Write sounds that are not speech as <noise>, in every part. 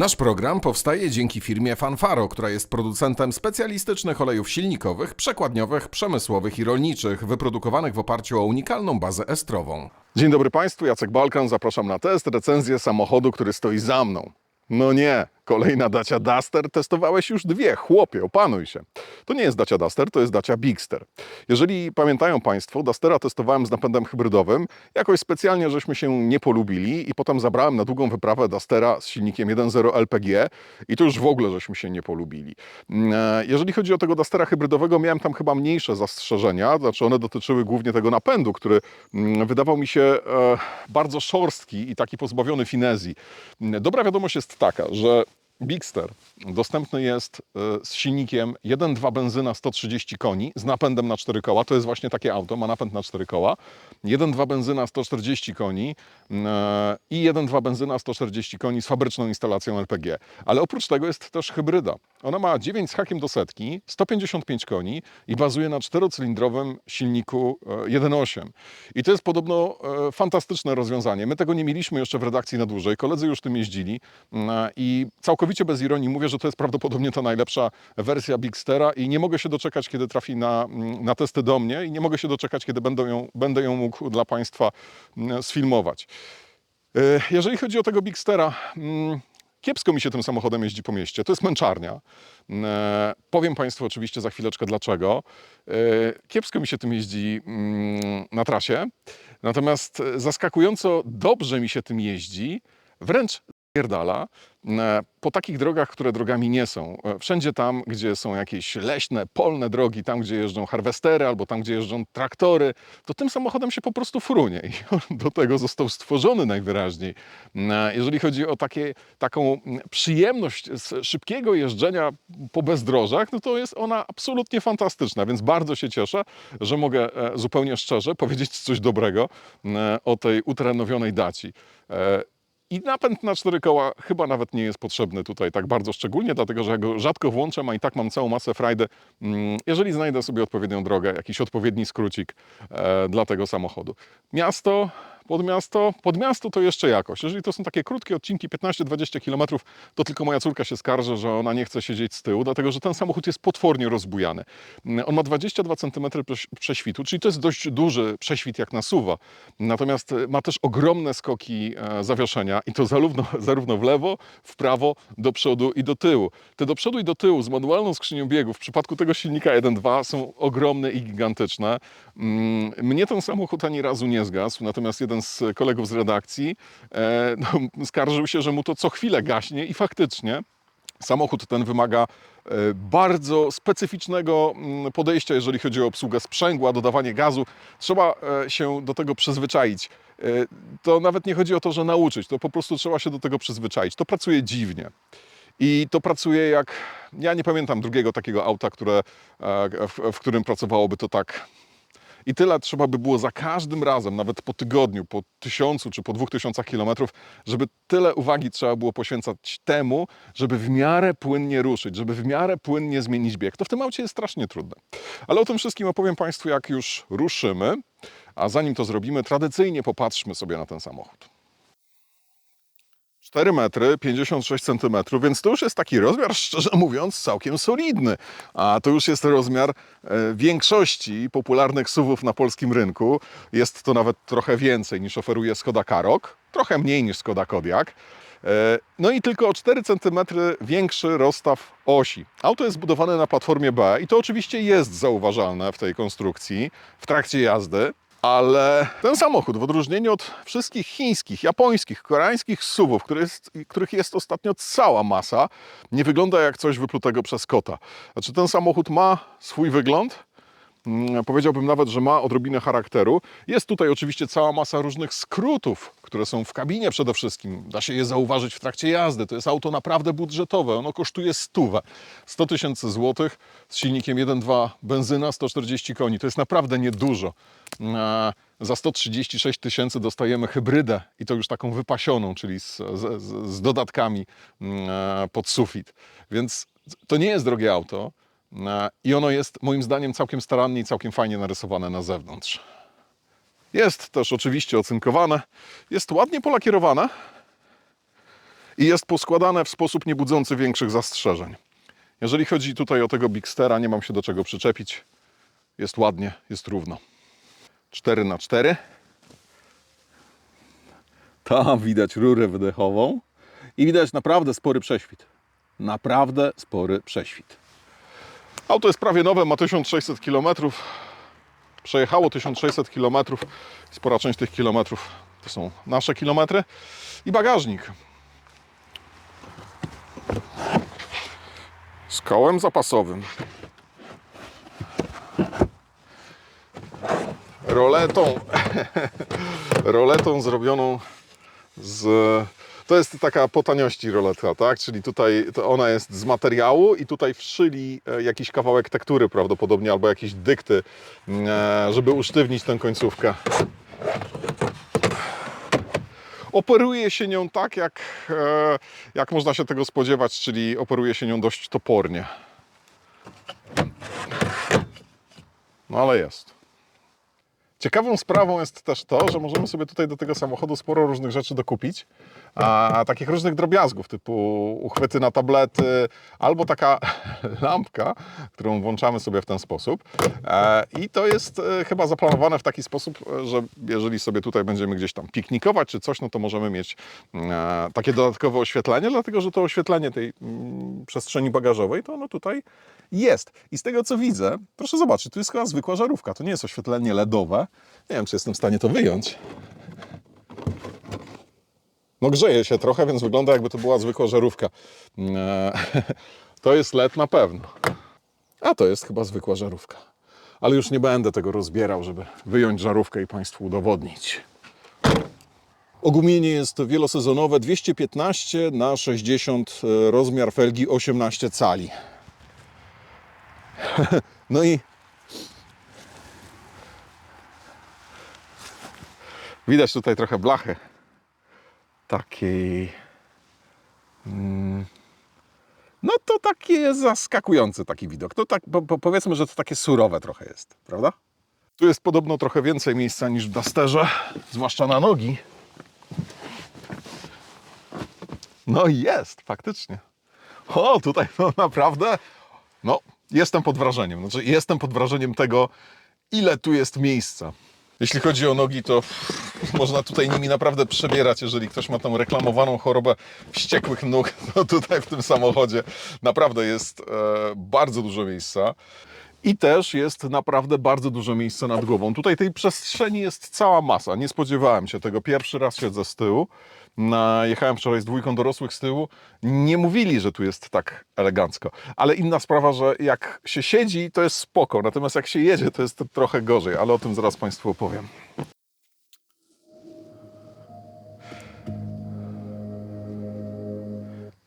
Nasz program powstaje dzięki firmie Fanfaro, która jest producentem specjalistycznych olejów silnikowych, przekładniowych, przemysłowych i rolniczych, wyprodukowanych w oparciu o unikalną bazę estrową. Dzień dobry Państwu, Jacek Balkan, zapraszam na test, recenzję samochodu, który stoi za mną. No nie, kolejna Dacia Duster, testowałeś już dwie, chłopie, opanuj się. To nie jest Dacia Duster, to jest Dacia Bigster. Jeżeli pamiętają Państwo, Dustera testowałem z napędem hybrydowym, jakoś specjalnie żeśmy się nie polubili i potem zabrałem na długą wyprawę Dustera z silnikiem 1.0 LPG i to już w ogóle żeśmy się nie polubili. Mm, e, Jeżeli chodzi o tego Dustera hybrydowego, miałem tam chyba mniejsze zastrzeżenia, znaczy one dotyczyły głównie tego napędu, który mm, wydawał mi się e, bardzo szorstki i taki pozbawiony finezji. Mm, Dobra wiadomość jest taka, że Bigster dostępny jest e, z silnikiem 1.2 benzyna 130 koni z napędem na 4 koła. To jest właśnie takie auto, ma napęd na 4 koła. 1.2 benzyna 140 koni e, i 1.2 benzyna 140 koni z fabryczną instalacją LPG. Ale oprócz tego jest też hybryda. Ona ma 9 z hakiem do setki, 155 koni i bazuje na czterocylindrowym silniku e, 1.8. I to jest podobno e, fantastyczne rozwiązanie. My tego nie mieliśmy jeszcze w redakcji na dłużej. Koledzy już tym jeździli i całkowicie bez ironii mówię, że to jest prawdopodobnie ta najlepsza wersja Bigstera i nie mogę się doczekać, kiedy trafi na, mm, na testy do mnie i nie mogę się doczekać, kiedy będę ją, będę ją mógł dla Państwa mm, sfilmować. E, Jeżeli chodzi o tego Bigstera, mm, kiepsko mi się tym samochodem jeździ po mieście. To jest męczarnia. E, Powiem Państwu oczywiście za chwileczkę dlaczego. E, Kiepsko mi się tym jeździ na trasie, natomiast zaskakująco dobrze mi się tym jeździ, wręcz pierdala, e, po takich drogach, które drogami nie są. E, Wszędzie tam, gdzie są jakieś leśne, polne drogi, tam, gdzie jeżdżą harwestery albo tam, gdzie jeżdżą traktory, to tym samochodem się po prostu frunie i <laughs> on do tego został stworzony najwyraźniej. E, Jeżeli chodzi o takie, taką przyjemność z szybkiego jeżdżenia po bezdrożach, no to jest ona absolutnie fantastyczna, więc bardzo się cieszę, że mogę zupełnie szczerze powiedzieć coś dobrego o tej uterenowionej daci. I napęd na cztery koła chyba nawet nie jest potrzebny tutaj tak bardzo szczególnie, dlatego że ja go rzadko włączam, a i tak mam całą masę frajdy, mm, jeżeli znajdę sobie odpowiednią drogę, jakiś odpowiedni skrócik e, dla tego samochodu. Miasto, podmiasto, podmiasto to jeszcze jakoś. Jeżeli to są takie krótkie odcinki, 15-20 km, to tylko moja córka się skarży, że ona nie chce siedzieć z tyłu, dlatego że ten samochód jest potwornie rozbujany. Mm, On ma 22 cm prześ- prześwitu, czyli to jest dość duży prześwit jak na suwa. Natomiast e, ma też ogromne skoki e, zawieszenia i to zarówno, <laughs> zarówno w lewo, w prawo, do przodu i do tyłu. Te do przodu i do tyłu z manualną skrzynią biegów w przypadku tego silnika 1.2 są ogromne i gigantyczne. Mm, Mnie ten samochód ani razu nie zgasł, natomiast jeden z kolegów z redakcji e, no, skarżył się, że mu to co chwilę gaśnie i faktycznie Samochód ten wymaga e, bardzo specyficznego mm, podejścia, jeżeli chodzi o obsługę sprzęgła, dodawanie gazu. Trzeba e, się do tego przyzwyczaić. To nawet nie chodzi o to, że nauczyć, to po prostu trzeba się do tego przyzwyczaić. To pracuje dziwnie. I to pracuje jak. Ja nie pamiętam drugiego takiego auta, które, w, w którym pracowałoby to tak i tyle trzeba by było za każdym razem, nawet po tygodniu, po tysiącu czy po dwóch tysiącach kilometrów, żeby tyle uwagi trzeba było poświęcać temu, żeby w miarę płynnie ruszyć, żeby w miarę płynnie zmienić bieg. To w tym aucie jest strasznie trudne. Ale o tym wszystkim opowiem Państwu, jak już ruszymy. A zanim to zrobimy, tradycyjnie popatrzmy sobie na ten samochód. 4 metry, 56 centymetrów, więc to już jest taki rozmiar, szczerze mówiąc, całkiem solidny. A to już jest rozmiar e, większości popularnych SUVów na polskim rynku. Jest to nawet trochę więcej niż oferuje Skoda Karoq, trochę mniej niż Skoda Kodiaq. E, No i tylko o 4 cm większy rozstaw osi. Auto jest zbudowane na platformie B i to oczywiście jest zauważalne w tej konstrukcji w trakcie jazdy. Ale ten samochód, w odróżnieniu od wszystkich chińskich, japońskich, koreańskich SUVów, który jest, których jest ostatnio cała masa, nie wygląda jak coś wyplutego przez kota. Znaczy, ten samochód ma swój wygląd, Powiedziałbym nawet, że ma odrobinę charakteru. Jest tutaj oczywiście cała masa różnych skrótów, które są w kabinie przede wszystkim. Da się je zauważyć w trakcie jazdy. To jest auto naprawdę budżetowe. Ono kosztuje stówę. 100 tysięcy złotych z silnikiem 1.2 benzyna, 140 koni. To jest naprawdę niedużo. E, Za 136 tysięcy dostajemy hybrydę i to już taką wypasioną, czyli z, z, z- z dodatkami mm, e, pod sufit. Więc to nie jest drogie auto. E, I ono jest moim zdaniem całkiem starannie i całkiem fajnie narysowane na zewnątrz. Jest też oczywiście ocynkowane, jest ładnie polakierowane i jest poskładane w sposób niebudzący większych zastrzeżeń. Jeżeli chodzi tutaj o tego Bigstera, nie mam się do czego przyczepić. Jest ładnie, jest równo. 4 na 4 Tam widać rurę wydechową i widać naprawdę spory prześwit. Naprawdę spory prześwit. Auto jest prawie nowe, ma 1600 km. Przejechało 1600 km. Spora część tych kilometrów to są nasze kilometry. I bagażnik. Z kołem zapasowym. Roletą. <laughs> Roletą zrobioną z. To jest taka po taniości roleta, tak? Czyli tutaj ona jest z materiału i tutaj wszyli e, jakiś kawałek tektury prawdopodobnie albo jakieś dykty, e, żeby usztywnić tę końcówkę. Operuje się nią tak, jak, e, jak można się tego spodziewać, czyli operuje się nią dość topornie. No ale jest. Ciekawą sprawą jest też to, że możemy sobie tutaj do tego samochodu sporo różnych rzeczy dokupić. A, takich różnych drobiazgów, typu uchwyty na tablety, albo taka <laughs> lampka, którą włączamy sobie w ten sposób. E, I to jest e, chyba zaplanowane w taki sposób, e, że jeżeli sobie tutaj będziemy gdzieś tam piknikować czy coś, no to możemy mieć e, takie dodatkowe oświetlenie, dlatego że to oświetlenie tej mm, przestrzeni bagażowej, to ono tutaj jest. I z tego co widzę, proszę zobaczyć, tu jest chyba zwykła żarówka, to nie jest oświetlenie LEDowe. Nie wiem, czy jestem w stanie to wyjąć. No grzeje się trochę, więc wygląda jakby to była zwykła żarówka. Eee, <laughs> To jest LED na pewno. A to jest chyba zwykła żarówka. Ale już nie będę tego rozbierał, żeby wyjąć żarówkę i Państwu udowodnić. Ogumienie jest wielosezonowe 215 na 60 e, rozmiar felgi 18 cali. <laughs> No i widać tutaj trochę blachy takiej. mm, No to taki jest zaskakujący taki widok. To tak, po, po, powiedzmy, że to takie surowe trochę jest, prawda? Tu jest podobno trochę więcej miejsca niż w Dusterze, zwłaszcza na nogi. No i jest, faktycznie. O, tutaj no naprawdę, no jestem pod wrażeniem. Znaczy jestem pod wrażeniem tego, ile tu jest miejsca. Jeśli chodzi o nogi, to można tutaj nimi naprawdę przebierać. Jeżeli ktoś ma tą reklamowaną chorobę wściekłych nóg, <laughs> to tutaj w tym samochodzie naprawdę jest e, bardzo dużo miejsca. I też jest naprawdę bardzo dużo miejsca nad głową. Tutaj tej przestrzeni jest cała masa. Nie spodziewałem się tego. Pierwszy raz siedzę z tyłu. Na, jechałem wczoraj z dwójką dorosłych z tyłu. Nie mówili, że tu jest tak elegancko. Ale inna sprawa, że jak się siedzi, to jest spoko. Natomiast jak się jedzie, to jest trochę gorzej. Ale o tym zaraz Państwu opowiem.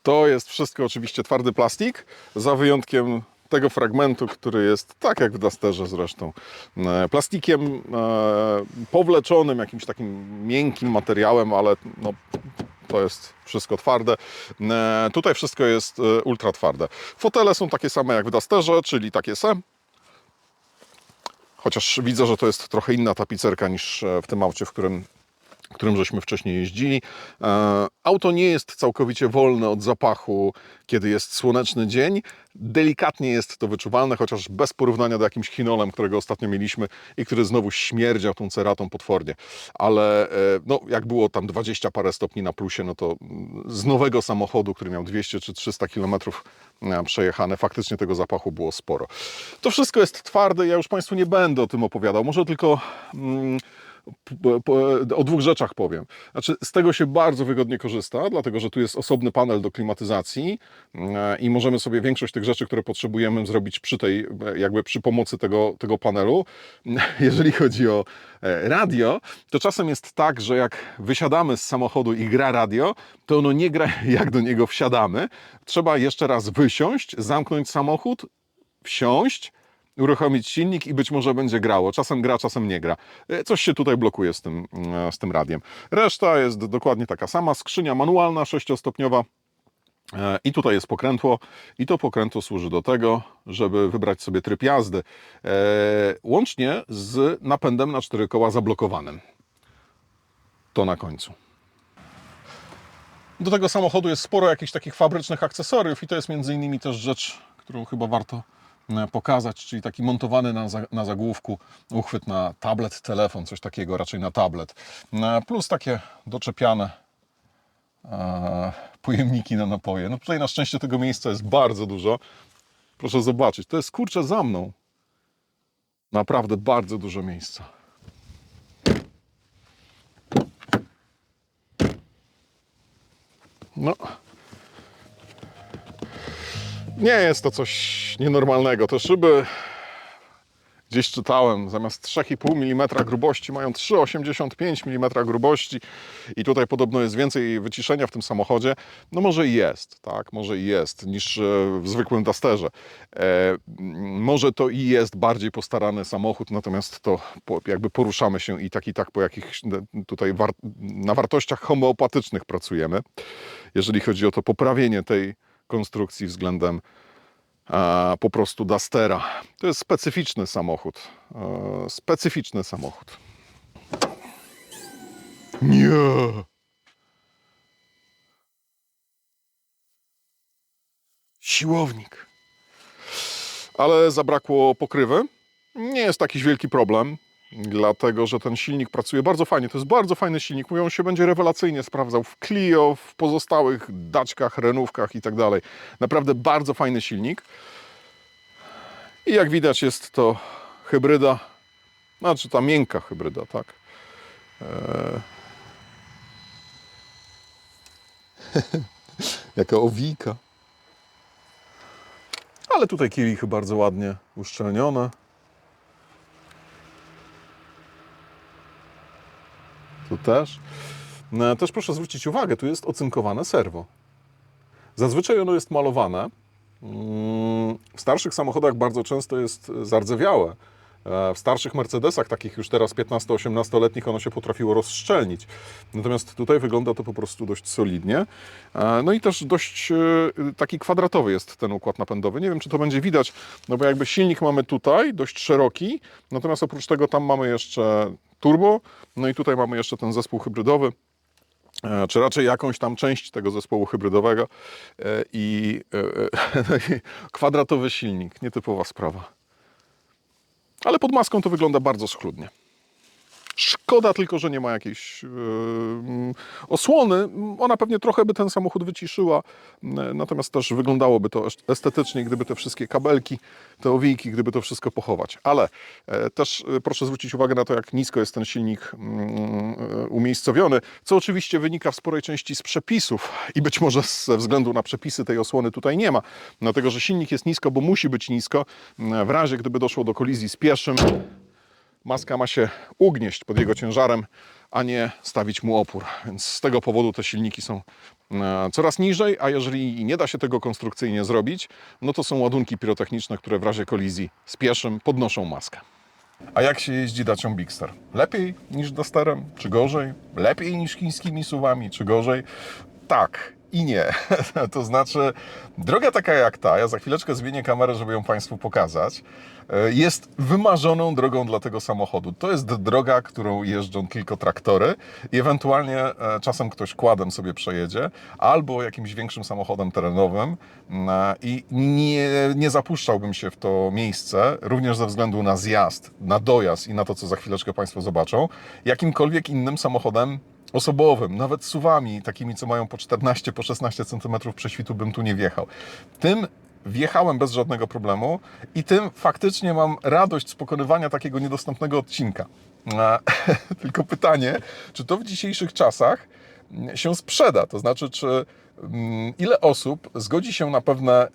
To jest wszystko oczywiście twardy plastik, za wyjątkiem tego fragmentu, który jest tak jak w Dusterze zresztą, e, plastikiem e, powleczonym, jakimś takim miękkim materiałem, ale no, to jest wszystko twarde. E, Tutaj wszystko jest ultra twarde. Fotele są takie same jak w Dusterze, czyli takie same. Chociaż widzę, że to jest trochę inna tapicerka niż w tym aucie, w którym którym żeśmy wcześniej jeździli. E, Auto nie jest całkowicie wolne od zapachu, kiedy jest słoneczny dzień. Delikatnie jest to wyczuwalne, chociaż bez porównania do jakimś chinolem, którego ostatnio mieliśmy i który znowu śmierdział tą ceratą potwornie. Ale e, no, jak było tam 20 parę stopni na plusie, no to mm, z nowego samochodu, który miał 200 czy 300 kilometrów e, przejechane, faktycznie tego zapachu było sporo. To wszystko jest twarde, ja już Państwu nie będę o tym opowiadał. Może tylko... Mm, o dwóch rzeczach powiem. Znaczy, z tego się bardzo wygodnie korzysta, dlatego że tu jest osobny panel do klimatyzacji e, i możemy sobie większość tych rzeczy, które potrzebujemy zrobić przy tej, jakby przy pomocy tego, tego panelu. <laughs> Jeżeli chodzi o e, radio, to czasem jest tak, że jak wysiadamy z samochodu i gra radio, to ono nie gra <laughs> jak do niego wsiadamy. Trzeba jeszcze raz wysiąść, zamknąć samochód, wsiąść, uruchomić silnik i być może będzie grało. Czasem gra, czasem nie gra. E, Coś się tutaj blokuje z tym, e, z tym radiem. Reszta jest dokładnie taka sama. Skrzynia manualna, sześciostopniowa. E, I tutaj jest pokrętło, i to pokrętło służy do tego, żeby wybrać sobie tryb jazdy, łącznie z napędem na cztery koła zablokowanym. To na końcu. Do tego samochodu jest sporo jakichś takich fabrycznych akcesoriów i to jest między innymi też rzecz, którą chyba warto pokazać, czyli taki montowany na, na zagłówku uchwyt na tablet, telefon, coś takiego, raczej na tablet. E, Plus takie doczepiane e, pojemniki na napoje. No tutaj na szczęście tego miejsca jest bardzo dużo. Proszę zobaczyć, to jest kurczę za mną. Naprawdę bardzo dużo miejsca. No. Nie jest to coś nienormalnego. Te szyby gdzieś czytałem, zamiast 3,5 mm grubości mają 3,85 mm grubości i tutaj podobno jest więcej wyciszenia w tym samochodzie. No może i jest, tak, może i jest niż e, w zwykłym Dusterze. E, może to i jest bardziej postarany samochód, natomiast to po, jakby poruszamy się i tak i tak po jakichś tutaj war, na wartościach homeopatycznych pracujemy, jeżeli chodzi o to poprawienie tej konstrukcji względem a, po prostu Dustera. To jest specyficzny samochód. E, specyficzny samochód. Nie. Siłownik. Ale zabrakło pokrywy. Nie jest jakiś wielki problem, dlatego że ten silnik pracuje bardzo fajnie. To jest bardzo fajny silnik. Mówią, on się będzie rewelacyjnie sprawdzał w Clio, w pozostałych daczkach, renówkach i tak dalej. Naprawdę bardzo fajny silnik. I jak widać jest to hybryda, znaczy ta miękka hybryda, tak. Eee... <laughs> Jaka owika. Ale tutaj kielichy bardzo ładnie uszczelnione. Tu też. No, Też proszę zwrócić uwagę, tu jest ocynkowane serwo. Zazwyczaj ono jest malowane. Mm, W starszych samochodach bardzo często jest zardzewiałe. E, W starszych Mercedesach, takich już teraz 15-18-letnich, ono się potrafiło rozszczelnić. Natomiast tutaj wygląda to po prostu dość solidnie. E, No i też dość e, taki kwadratowy jest ten układ napędowy. Nie wiem, czy to będzie widać, no bo jakby silnik mamy tutaj, dość szeroki, natomiast oprócz tego tam mamy jeszcze turbo, no i tutaj mamy jeszcze ten zespół hybrydowy e, czy raczej jakąś tam część tego zespołu hybrydowego e, e, <laughs> no i kwadratowy silnik, nietypowa sprawa. Ale pod maską to wygląda bardzo schludnie. Szkoda tylko, że nie ma jakiejś yy, osłony. Ona pewnie trochę by ten samochód wyciszyła, n- natomiast też wyglądałoby to estetycznie, gdyby te wszystkie kabelki, te owijki, gdyby to wszystko pochować. Ale e, też e, proszę zwrócić uwagę na to, jak nisko jest ten silnik mm, e, umiejscowiony, co oczywiście wynika w sporej części z przepisów i być może ze względu na przepisy tej osłony tutaj nie ma, dlatego że silnik jest nisko, bo musi być nisko. W razie gdyby doszło do kolizji z pieszym, maska ma się ugnieść pod jego ciężarem, a nie stawić mu opór. Więc z tego powodu te silniki są e, coraz niżej, a jeżeli nie da się tego konstrukcyjnie zrobić, no to są ładunki pirotechniczne, które w razie kolizji z pieszym podnoszą maskę. A jak się jeździ dacią Bigster? Lepiej niż Dusterem, czy gorzej? Lepiej niż chińskimi suwami, czy gorzej? Tak i nie. <laughs> To znaczy, droga taka jak ta, ja za chwileczkę zmienię kamerę, żeby ją Państwu pokazać, jest wymarzoną drogą dla tego samochodu. To jest droga, którą jeżdżą tylko traktory i ewentualnie e, czasem ktoś kładem sobie przejedzie, albo jakimś większym samochodem terenowym mm, i nie, nie zapuszczałbym się w to miejsce, również ze względu na zjazd, na dojazd i na to, co za chwileczkę Państwo zobaczą, jakimkolwiek innym samochodem osobowym, nawet suwami, takimi, co mają po 14, po 16 cm prześwitu, bym tu nie wjechał. Tym wjechałem bez żadnego problemu i tym faktycznie mam radość z pokonywania takiego niedostępnego odcinka. A, <laughs> Tylko pytanie, czy to w dzisiejszych czasach się sprzeda? To znaczy, czy mm, ile osób zgodzi się na pewne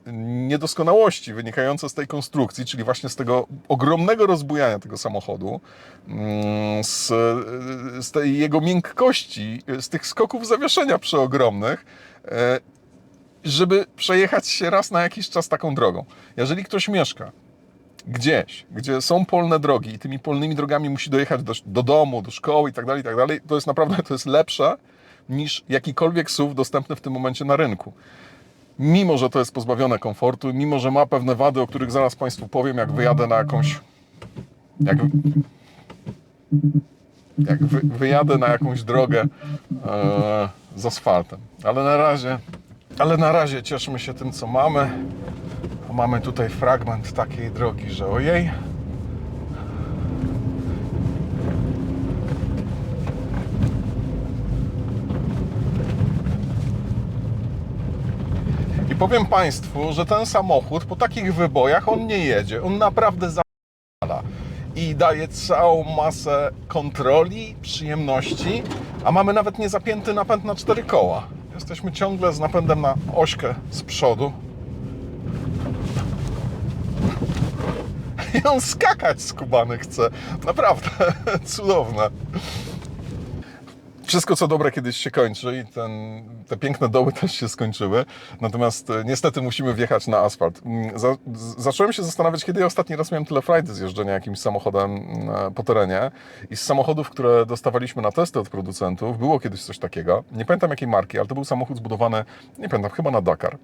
niedoskonałości wynikające z tej konstrukcji, czyli właśnie z tego ogromnego rozbujania tego samochodu, mm, z, z tej jego miękkości, z tych skoków zawieszenia przeogromnych, e, żeby przejechać się raz na jakiś czas taką drogą. Jeżeli ktoś mieszka gdzieś, gdzie są polne drogi i tymi polnymi drogami musi dojechać do, do domu, do szkoły i tak dalej, i tak dalej, to jest naprawdę to jest lepsze niż jakikolwiek SUV dostępny w tym momencie na rynku. Mimo, że to jest pozbawione komfortu, mimo, że ma pewne wady, o których zaraz Państwu powiem, jak wyjadę na jakąś... Jak, jak wy, wyjadę na jakąś drogę e, z asfaltem. Ale na razie, ale na razie cieszmy się tym, co mamy. Mamy tutaj fragment takiej drogi, że ojej. I powiem Państwu, że ten samochód po takich wybojach on nie jedzie. On naprawdę zapala i daje całą masę kontroli, przyjemności, a mamy nawet niezapięty napęd na cztery koła. Jesteśmy ciągle z napędem na ośkę z przodu. I on skakać skubany chce. Naprawdę <laughs> cudowne. Wszystko co dobre kiedyś się kończy i ten, te piękne doły też się skończyły. Natomiast e, niestety musimy wjechać na asfalt. Mm, Za, zacząłem się zastanawiać, kiedy ja ostatni raz miałem tyle frajdy z jeżdżenia jakimś samochodem mm, po terenie. I z samochodów, które dostawaliśmy na testy od producentów, było kiedyś coś takiego. Nie pamiętam jakiej marki, ale to był samochód zbudowany, nie pamiętam, chyba na Dakar.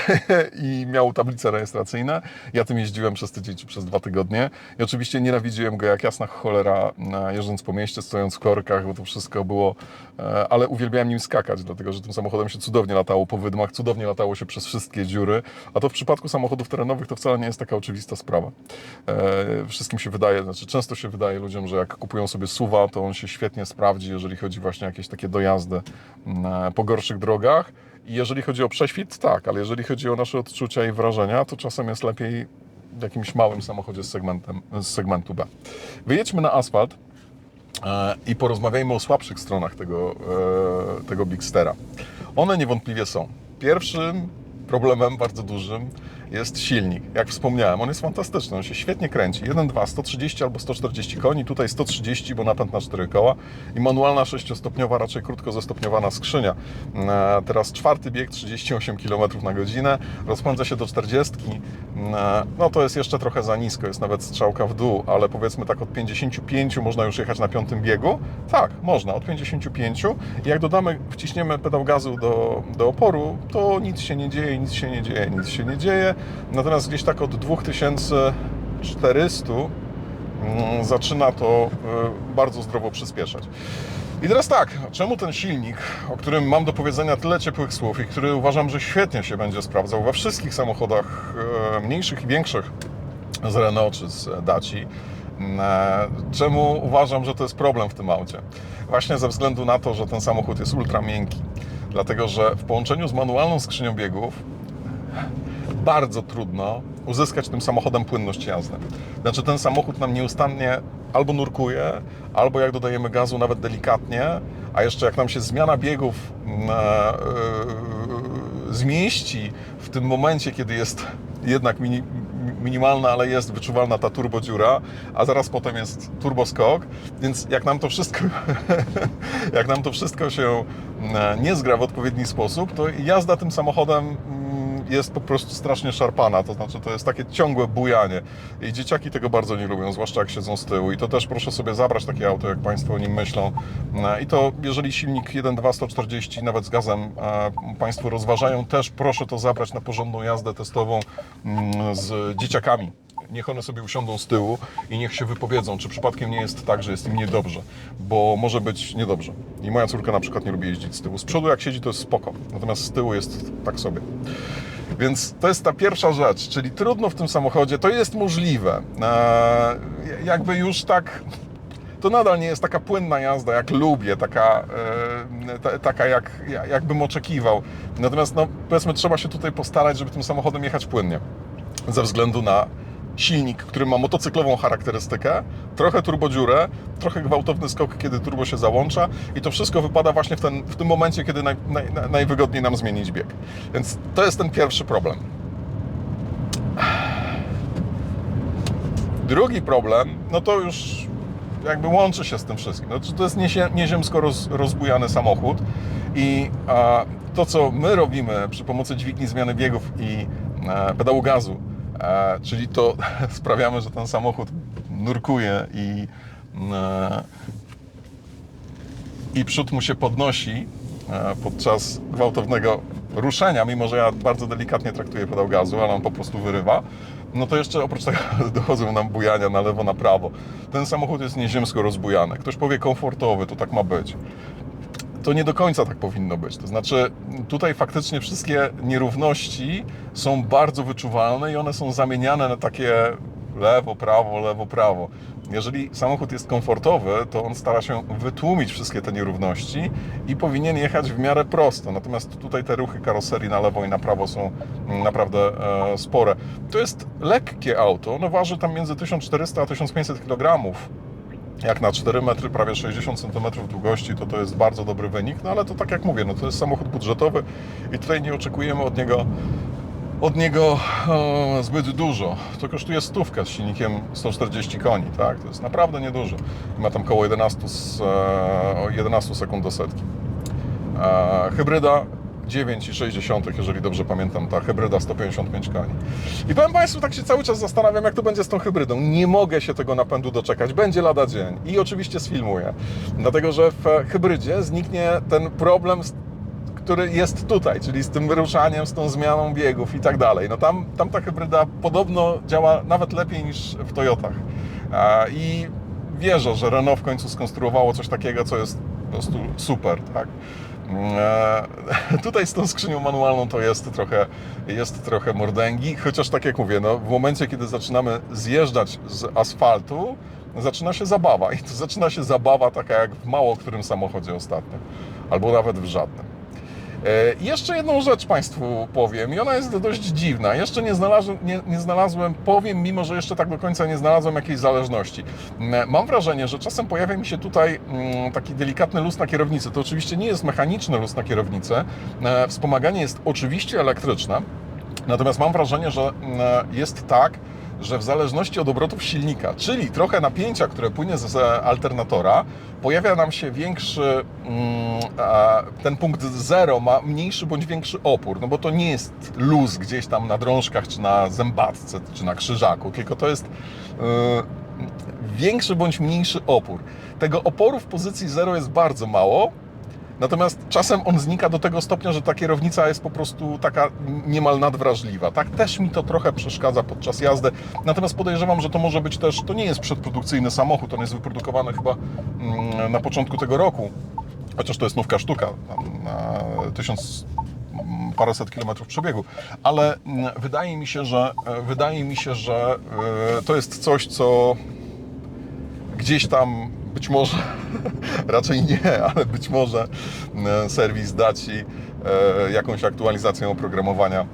<laughs> I miał tablice rejestracyjne. Ja tym jeździłem przez tydzień czy przez dwa tygodnie. I oczywiście nienawidziłem go jak jasna cholera, e, jeżdżąc po mieście, stojąc w korkach, bo to wszystko było... e, Ale uwielbiałem nim skakać, dlatego że tym samochodem się cudownie latało po wydmach, cudownie latało się przez wszystkie dziury. A to w przypadku samochodów terenowych to wcale nie jest taka oczywista sprawa. E, Wszystkim się wydaje, znaczy często się wydaje ludziom, że jak kupują sobie suwa, to on się świetnie sprawdzi, jeżeli chodzi właśnie o jakieś takie dojazdy mm, po gorszych drogach. I jeżeli chodzi o prześwit, tak, ale jeżeli chodzi o nasze odczucia i wrażenia, to czasem jest lepiej w jakimś małym samochodzie z, segmentem, z segmentu B. Wyjedźmy na asfalt e, i porozmawiajmy o słabszych stronach tego, e, tego Bigstera. One niewątpliwie są. Pierwszym problemem bardzo dużym jest silnik. Jak wspomniałem, on jest fantastyczny, on się świetnie kręci. 1.2, 130 albo 140 koni, tutaj 130, bo napęd na 4 koła i manualna 6-stopniowa, raczej krótko zestopniowana skrzynia. E, Teraz czwarty bieg, 38 km na godzinę, rozpędza się do 40. E, No to jest jeszcze trochę za nisko, jest nawet strzałka w dół, ale powiedzmy tak od 55 można już jechać na piątym biegu. Tak, można, od 55. I jak dodamy, wciśniemy pedał gazu do, do oporu, to nic się nie dzieje, nic się nie dzieje, nic się nie dzieje. Natomiast gdzieś tak od 2400 mm, zaczyna to y, bardzo zdrowo przyspieszać. I teraz tak, czemu ten silnik, o którym mam do powiedzenia tyle ciepłych słów i który uważam, że świetnie się będzie sprawdzał we wszystkich samochodach e, mniejszych i większych z Renault czy z Daci, e, czemu uważam, że to jest problem w tym aucie? Właśnie ze względu na to, że ten samochód jest ultra miękki. Dlatego, że w połączeniu z manualną skrzynią biegów bardzo trudno uzyskać tym samochodem płynność jazdy. Znaczy ten samochód nam nieustannie albo nurkuje, albo jak dodajemy gazu nawet delikatnie, a jeszcze jak nam się zmiana biegów mm, e, e, zmieści w tym momencie, kiedy jest jednak mini, minimalna, ale jest wyczuwalna ta turbodziura, a zaraz potem jest turboskok, więc jak nam to wszystko <laughs> jak nam to wszystko się mm, nie zgra w odpowiedni sposób, to jazda tym samochodem jest po prostu strasznie szarpana, to znaczy to jest takie ciągłe bujanie i dzieciaki tego bardzo nie lubią, zwłaszcza jak siedzą z tyłu i to też proszę sobie zabrać takie auto, jak Państwo o nim myślą i to jeżeli silnik 1.2 140 nawet z gazem e, Państwo rozważają, też proszę to zabrać na porządną jazdę testową mm, z dzieciakami. Niech one sobie usiądą z tyłu i niech się wypowiedzą, czy przypadkiem nie jest tak, że jest im niedobrze, bo może być niedobrze. I moja córka na przykład nie lubi jeździć z tyłu. Z przodu jak siedzi, to jest spoko, natomiast z tyłu jest tak sobie. Więc to jest ta pierwsza rzecz, czyli trudno w tym samochodzie, to jest możliwe. Eee, jakby już tak to nadal nie jest taka płynna jazda, jak lubię, taka, e, ta, taka jak, jak bym oczekiwał. Natomiast no, powiedzmy, trzeba się tutaj postarać, żeby tym samochodem jechać płynnie. Ze względu na silnik, który ma motocyklową charakterystykę, trochę turbodziurę, trochę gwałtowny skok, kiedy turbo się załącza i to wszystko wypada właśnie w, ten, w tym momencie, kiedy naj, naj, najwygodniej nam zmienić bieg. Więc to jest ten pierwszy problem. Drugi problem, no to już jakby łączy się z tym wszystkim. No, to jest nieziemsko roz, rozbujany samochód i a, to, co my robimy przy pomocy dźwigni zmiany biegów i e, pedału gazu, czyli to <laughs> sprawiamy, że ten samochód nurkuje i, e, i przód mu się podnosi e, podczas gwałtownego ruszenia, mimo że ja bardzo delikatnie traktuję pedał gazu, ale on po prostu wyrywa, no to jeszcze oprócz tego <laughs> dochodzą nam bujania na lewo, na prawo. Ten samochód jest nieziemsko rozbujany. Ktoś powie komfortowy, to tak ma być. To nie do końca tak powinno być. To znaczy, tutaj faktycznie wszystkie nierówności są bardzo wyczuwalne i one są zamieniane na takie lewo, prawo, lewo, prawo. Jeżeli samochód jest komfortowy, to on stara się wytłumić wszystkie te nierówności i powinien jechać w miarę prosto. Natomiast tutaj te ruchy karoserii na lewo i na prawo są mm, naprawdę e, spore. To jest lekkie auto, ono waży tam między 1400 a 1500 kg jak na 4 metry, prawie 60 cm długości, to to jest bardzo dobry wynik, no ale to tak jak mówię, no to jest samochód budżetowy i tutaj nie oczekujemy od niego od niego e, zbyt dużo. To kosztuje stówkę z silnikiem 140 koni, tak? To jest naprawdę niedużo. Ma tam około 11, z, e, o 11 sekund do setki. E, hybryda 9,6, jeżeli dobrze pamiętam, ta hybryda 155 koni. I powiem Państwu, tak się cały czas zastanawiam, jak to będzie z tą hybrydą. Nie mogę się tego napędu doczekać. Będzie lada dzień. I oczywiście sfilmuję. Dlatego, że w hybrydzie zniknie ten problem który jest tutaj, czyli z tym wyruszaniem, z tą zmianą biegów i tak dalej. No tam, tam ta hybryda podobno działa nawet lepiej niż w Toyotach. A, I wierzę, że Renault w końcu skonstruowało coś takiego, co jest po prostu super, tak? E, <laughs> Tutaj z tą skrzynią manualną to jest trochę, jest trochę mordęgi, chociaż tak jak mówię, no, w momencie, kiedy zaczynamy zjeżdżać z asfaltu, zaczyna się zabawa i to zaczyna się zabawa taka jak w mało którym samochodzie ostatnio, albo nawet w żadnym. E, Jeszcze jedną rzecz Państwu powiem i ona jest dość dziwna. Jeszcze nie znalazłem, nie, nie znalazłem, powiem, mimo że jeszcze tak do końca nie znalazłem jakiejś zależności. Mm, Mam wrażenie, że czasem pojawia mi się tutaj mm, taki delikatny luz na kierownicy. To oczywiście nie jest mechaniczny luz na kierownicy. E, Wspomaganie jest oczywiście elektryczne, natomiast mam wrażenie, że mm, jest tak, że w zależności od obrotów silnika, czyli trochę napięcia, które płynie z alternatora, pojawia nam się większy, mm, ten punkt zero ma mniejszy bądź większy opór, no bo to nie jest luz gdzieś tam na drążkach, czy na zębatce, czy na krzyżaku, tylko to jest yy, większy bądź mniejszy opór. Tego oporu w pozycji zero jest bardzo mało, Natomiast czasem on znika do tego stopnia, że ta kierownica jest po prostu taka niemal nadwrażliwa. Tak też mi to trochę przeszkadza podczas jazdy. Natomiast podejrzewam, że to może być też, to nie jest przedprodukcyjny samochód, on jest wyprodukowany chyba mm, na początku tego roku. Chociaż to jest nówka sztuka na, na tysiąc mm, paręset kilometrów przebiegu, ale mm, wydaje mi się, że e, wydaje mi się, że e, to jest coś, co gdzieś tam być może, <laughs> raczej nie, ale być może e, serwis da Ci e, jakąś aktualizację oprogramowania e,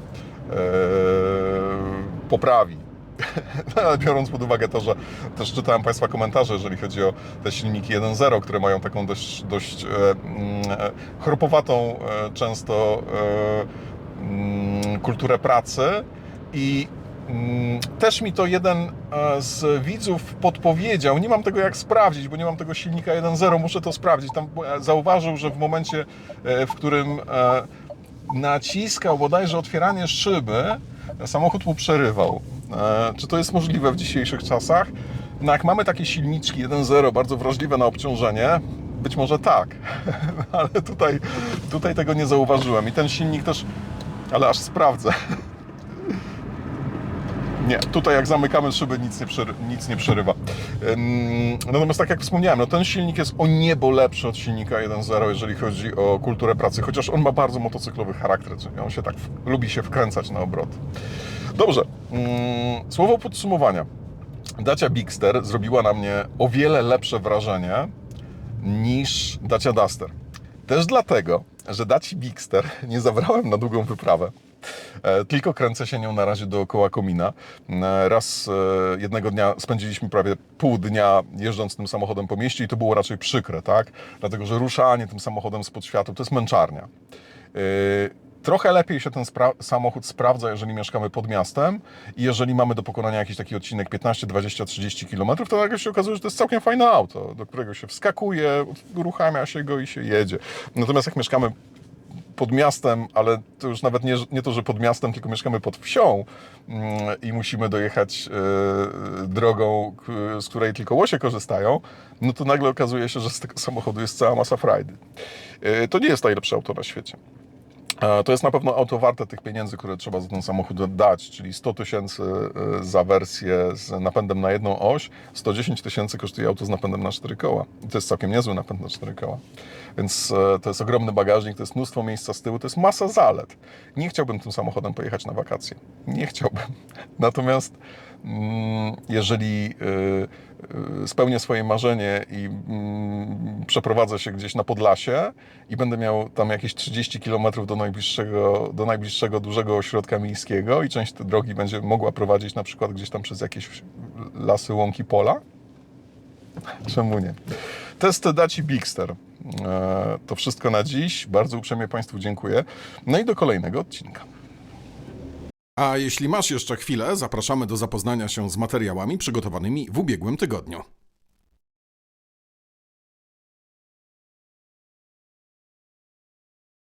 poprawi. <laughs> No, biorąc pod uwagę to, że też czytałem Państwa komentarze, jeżeli chodzi o te silniki 1.0, które mają taką dość, dość mm, chropowatą często mm, kulturę pracy i Też mi to jeden e, z widzów podpowiedział. Nie mam tego jak sprawdzić, bo nie mam tego silnika 1.0, muszę to sprawdzić. Tam e, zauważył, że w momencie, e, w którym naciskał bodajże otwieranie szyby, samochód mu przerywał. Czy to jest możliwe w dzisiejszych czasach? No jak mamy takie silniczki 1.0 bardzo wrażliwe na obciążenie, być może tak, <laughs> ale tutaj, tutaj tego nie zauważyłem. I ten silnik też, ale aż sprawdzę. <laughs> Nie, tutaj jak zamykamy szyby nic nie, przery, nic nie przerywa. Natomiast tak jak wspomniałem, no ten silnik jest o niebo lepszy od silnika 1.0, jeżeli chodzi o kulturę pracy, chociaż on ma bardzo motocyklowy charakter, czyli on się tak lubi się wkręcać na obrot. Dobrze, ym, słowo podsumowania. Dacia Bigster zrobiła na mnie o wiele lepsze wrażenie niż Dacia Duster. Też dlatego, że Daci Bigster <laughs> nie zabrałem na długą wyprawę. E, Tylko kręcę się nią na razie dookoła komina. E, Raz e, jednego dnia spędziliśmy prawie pół dnia jeżdżąc tym samochodem po mieście i to było raczej przykre, tak? Dlatego, że ruszanie tym samochodem spod światła to jest męczarnia. Trochę lepiej się ten spra- samochód sprawdza, jeżeli mieszkamy pod miastem i jeżeli mamy do pokonania jakiś taki odcinek 15, 20, 30 km, to nagle się okazuje, że to jest całkiem fajne auto, do którego się wskakuje, uruchamia się go i się jedzie. Natomiast jak mieszkamy pod miastem, ale to już nawet nie, nie to, że pod miastem, tylko mieszkamy pod wsią mm, i musimy dojechać e, drogą, z której tylko łosie korzystają, no to nagle okazuje się, że z tego samochodu jest cała masa frajdy. E, to nie jest najlepsze auto na świecie. To jest na pewno auto warte tych pieniędzy, które trzeba za ten samochód dać, czyli 100 tysięcy e, za wersję z napędem na jedną oś, 110 tysięcy kosztuje auto z napędem na cztery koła. I to jest całkiem niezły napęd na cztery koła. Więc e, to jest ogromny bagażnik, to jest mnóstwo miejsca z tyłu, to jest masa zalet. Nie chciałbym tym samochodem pojechać na wakacje. Nie chciałbym. <laughs> Natomiast mm, jeżeli y, y, spełnię swoje marzenie i mm, przeprowadzę się gdzieś na Podlasie i będę miał tam jakieś 30 km do najbliższego, do najbliższego dużego ośrodka miejskiego i część tej drogi będzie mogła prowadzić na przykład gdzieś tam przez jakieś lasy, łąki, pola, czemu nie? Test Daci Bigster. E, To wszystko na dziś. Bardzo uprzejmie Państwu dziękuję. No i do kolejnego odcinka. A jeśli masz jeszcze chwilę, zapraszamy do zapoznania się z materiałami przygotowanymi w ubiegłym tygodniu.